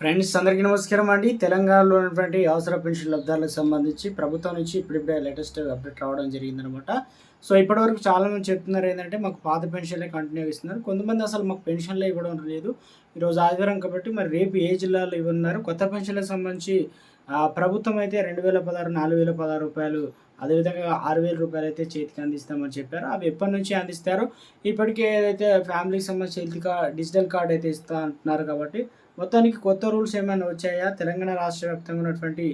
Friends అందరికీ నమస్కారం అండి. తెలంగాణలో ఉన్నటువంటి అవసర పెన్షన్ లబ్ధాలకు సంబంధించి ప్రభుత్వం నుంచి ఇప్పుడిప్పుడే లేటెస్ట్ అప్డేట్ రావడం జరిగిందనమాట. సో ఇప్పటివరకు చాలా మంది చెప్తున్నారు ఏంటంటే మాకు పాత పెన్షన్లే కంటిన్యూ ఇస్తున్నారు కొంతమంది అసలు మాకు పెన్షన్లే ఇవ్వడం లేదు. ఈరోజు ఆదివారం కాబట్టి మరి రేపు ఏ జిల్లాలో ఇవ్వనున్నారు? కొత్త పెన్షన్లకు సంబంధించి ప్రభుత్వం అయితే రెండు వేల పదహారు నాలుగు వేల పదహారు రూపాయలు అదేవిధంగా ఆరు వేల రూపాయలు అయితే చేతికి అందిస్తామని చెప్పారు. అవి ఎప్పటి నుంచి అందిస్తారు? ఇప్పటికే ఏదైతే ఫ్యామిలీకి సంబంధించి హెల్త్ కార్డ్ డిజిటల్ కార్డ్ అయితే ఇస్తా అంటున్నారు కాబట్టి మొత్తానికి కొత్త రూల్స్ ఏమైనా వచ్చాయా? తెలంగాణ రాష్ట్ర వ్యాప్తంగా ఉన్నటువంటి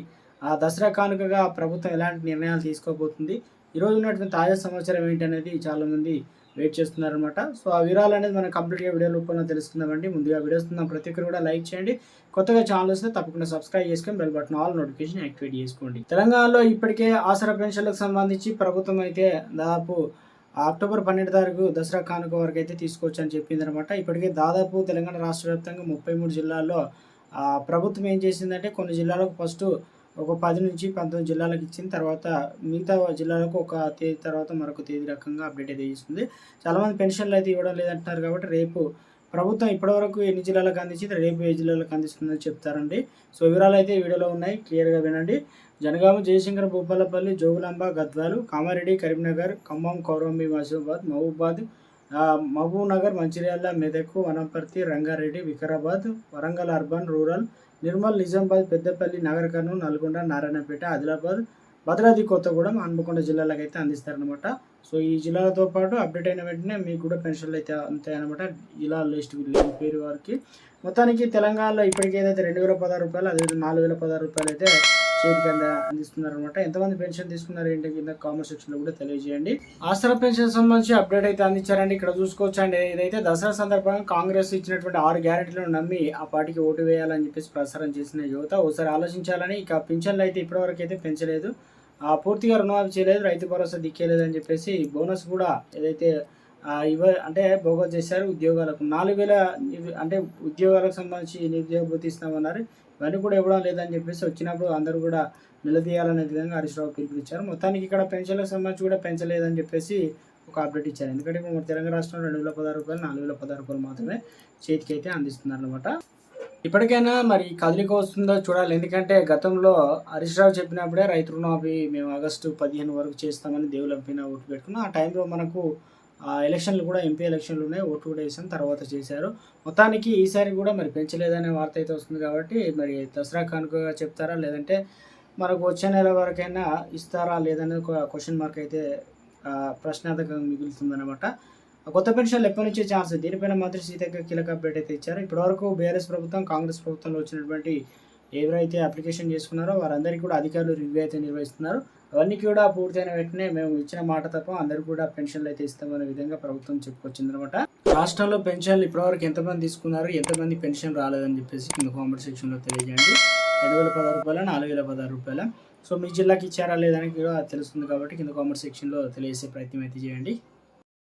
ఆ దసరా కానుకగా ప్రభుత్వం ఎలాంటి నిర్ణయాలు తీసుకోబోతుంది? ఈరోజు ఉన్నటువంటి తాజా సమాచారం ఏంటనేది చాలామంది వెయిట్ చేస్తున్నారనమాట సో ఆ వివరాలు అనేది మనం కంప్లీట్గా వీడియో రూపంలో తెలుసుకుందామండి. ముందుగా వీడియోస్ వస్తుందాం? ప్రతి ఒక్కరు కూడా లైక్ చేయండి. కొత్తగా ఛానల్ వస్తే తప్పకుండా సబ్స్క్రైబ్ చేసుకొని bell button all notification activate చేసుకోండి. తెలంగాణలో ఇప్పటికే ఆసరా పెన్షన్లకు సంబంధించి ప్రభుత్వం అయితే దాదాపు అక్టోబర్ పన్నెండు తారీఖు దసరా కానుక వరకు అయితే తీసుకోవచ్చు అని చెప్పింది అనమాట ఇప్పటికే దాదాపు తెలంగాణ రాష్ట్ర వ్యాప్తంగా ముప్పై మూడు జిల్లాల్లో ప్రభుత్వం ఏం చేసిందంటే కొన్ని జిల్లాలకు ఫస్ట్ ఒక పది నుంచి పంతొమ్మిది జిల్లాలకు ఇచ్చిన తర్వాత మిగతా జిల్లాలకు ఒక తేదీ తర్వాత మరొక తేదీ రకంగా అప్డేట్ అయితే ఇస్తుంది చాలామంది పెన్షన్లు అయితే ఇవ్వడం లేదంటున్నారు కాబట్టి రేపు ప్రభుత్వం ఇప్పటివరకు ఎన్ని జిల్లాలకు అందించింది? రేపు ఏ జిల్లాలకు అందిస్తుందని చెప్తారండి. సో వివరాలు అయితే వీడియోలో ఉన్నాయి. క్లియర్గా వినండి. జనగామ జయశంకర్ భూపాలపల్లి జోగులాంబ గద్వాలు కామారెడ్డి కరీంనగర్ ఖమ్మం కౌరంబి వాసిబాద్ మహబూబాద్ మహబూబ్నగర్ మంచిర్యాల మెదక్ వనపర్తి రంగారెడ్డి వికారాబాద్ వరంగల్ అర్బన్ రూరల్ నిర్మల్ నిజామాబాద్ పెద్దపల్లి నగర కర్నూలు నల్గొండ నారాయణపేట ఆదిలాబాద్ భద్రాద్రి కొత్తగూడెం హన్మకొండ జిల్లాలకు అయితే అందిస్తారనమాట సో ఈ జిల్లాలతో పాటు అప్డేట్ అయిన వెంటనే మీకు కూడా పెన్షన్లు అయితే అంతాయన్నమాట జిల్లా లిస్ట్ పేరు వారికి. మొత్తానికి తెలంగాణలో ఇప్పటికేదైతే రెండు వేల పదహారు రూపాయలు అదేవిధంగా నాలుగు వేల పదహారు రూపాయలు అయితే చేతికి కింద అందిస్తున్నారు అనమాట ఎంతమంది పెన్షన్ తీసుకున్నారు ఏంటి కింద కామెంట్ సెక్షన్లో కూడా తెలియజేయండి. ఆసరా పెన్షన్ సంబంధించి అప్డేట్ అయితే అందించారండి. ఇక్కడ చూసుకోవచ్చు అండి ఇదైతే దసరా సందర్భంగా కాంగ్రెస్ ఇచ్చినటువంటి ఆరు గ్యారెంటీలను నమ్మి ఆ పార్టీకి ఓటు వేయాలని చెప్పేసి ప్రసారం చేసిన యువత ఒకసారి ఆలోచించాలని ఇక పింఛన్లు అయితే ఇప్పటివరకు అయితే పెంచలేదు. ఆ పూర్తిగా రుణమాఫీ చేయలేదు. రైతు భరోసా దిక్కేలేదు అని చెప్పేసి బోనస్ కూడా ఏదైతే ఇవ అంటే బోగస్ చేశారు ఉద్యోగాలకు. నాలుగు వేల అంటే ఉద్యోగాలకు సంబంధించి నిరుద్యోగ భృతి ఇస్తామన్నారు. ఇవన్నీ కూడా ఇవ్వడం లేదని చెప్పేసి వచ్చినప్పుడు అందరూ కూడా నిలదీయాలనే విధంగా హరీష్ రావు పిలుపునిచ్చారు. మొత్తానికి ఇక్కడ పెన్షన్లకు సంబంధించి కూడా పెంచలేదని చెప్పేసి ఒక అప్డేట్ ఇచ్చారు. ఎందుకంటే ఇప్పుడు మన తెలంగాణ రాష్ట్రంలో రెండు వేల పదహారు రూపాయలు నాలుగు వేల పదహారు రూపాయలు మాత్రమే చేతికి అయితే అందిస్తున్నారు అనమాట ఇప్పటికైనా మరి కదలిక వస్తుందో చూడాలి. ఎందుకంటే గతంలో హరీష్ రావు చెప్పినప్పుడే రైతు రుణాభి మేము ఆగస్టు పదిహేను వరకు చేస్తామని దేవుళ్ళ పైన ఓటు పెట్టుకున్నాం. ఆ టైంలో మనకు ఎలక్షన్లు కూడా ఎంపీ ఎలక్షన్లు ఉన్నాయి. ఓటు కూడా వేసాం తర్వాత చేశారు. మొత్తానికి ఈసారి కూడా మరి పెంచలేదనే వార్త అయితే వస్తుంది కాబట్టి మరి దసరా కానుకగా చెప్తారా? లేదంటే మనకు వచ్చే నెల వరకైనా ఇస్తారా? లేదనే ఒక క్వశ్చన్ మార్క్ అయితే ప్రశ్నార్థకంగా మిగులుతుందన్నమాట. కొత్త పెన్షన్లు ఎప్పటి నుంచే ఛాన్స్? దీనిపైన మంత్రి సీతక్క కీలక అప్డేట్ అయితే ఇచ్చారు. ఇప్పటివరకు బీఆర్ఎస్ ప్రభుత్వం కాంగ్రెస్ ప్రభుత్వంలో వచ్చినటువంటి ఎవరైతే అప్లికేషన్ చేసుకున్నారో వారందరికీ కూడా అధికారులు రివ్యూ అయితే నిర్వహిస్తున్నారు. అవన్నీ కూడా పూర్తయిన వెంటనే మేము ఇచ్చిన మాట తప్ప అందరూ కూడా పెన్షన్లు అయితే ఇస్తామనే విధంగా ప్రభుత్వం చెప్పుకొచ్చిందనమాట రాష్ట్రంలో పెన్షన్లు ఇప్పటివరకు ఎంతమంది తీసుకున్నారు? ఎంతమంది పెన్షన్ రాలేదని చెప్పేసి కింద కామెంట్ సెక్షన్లో తెలియజేయండి. రెండు వేల పదహారు రూపాయల నాలుగు వేల పదహారు రూపాయల. సో మీ జిల్లాకి ఇచ్చారా లేదని కూడా తెలుస్తుంది కాబట్టి కింద కామెంట్ సెక్షన్లో తెలియజేసే ప్రయత్నం అయితే చేయండి.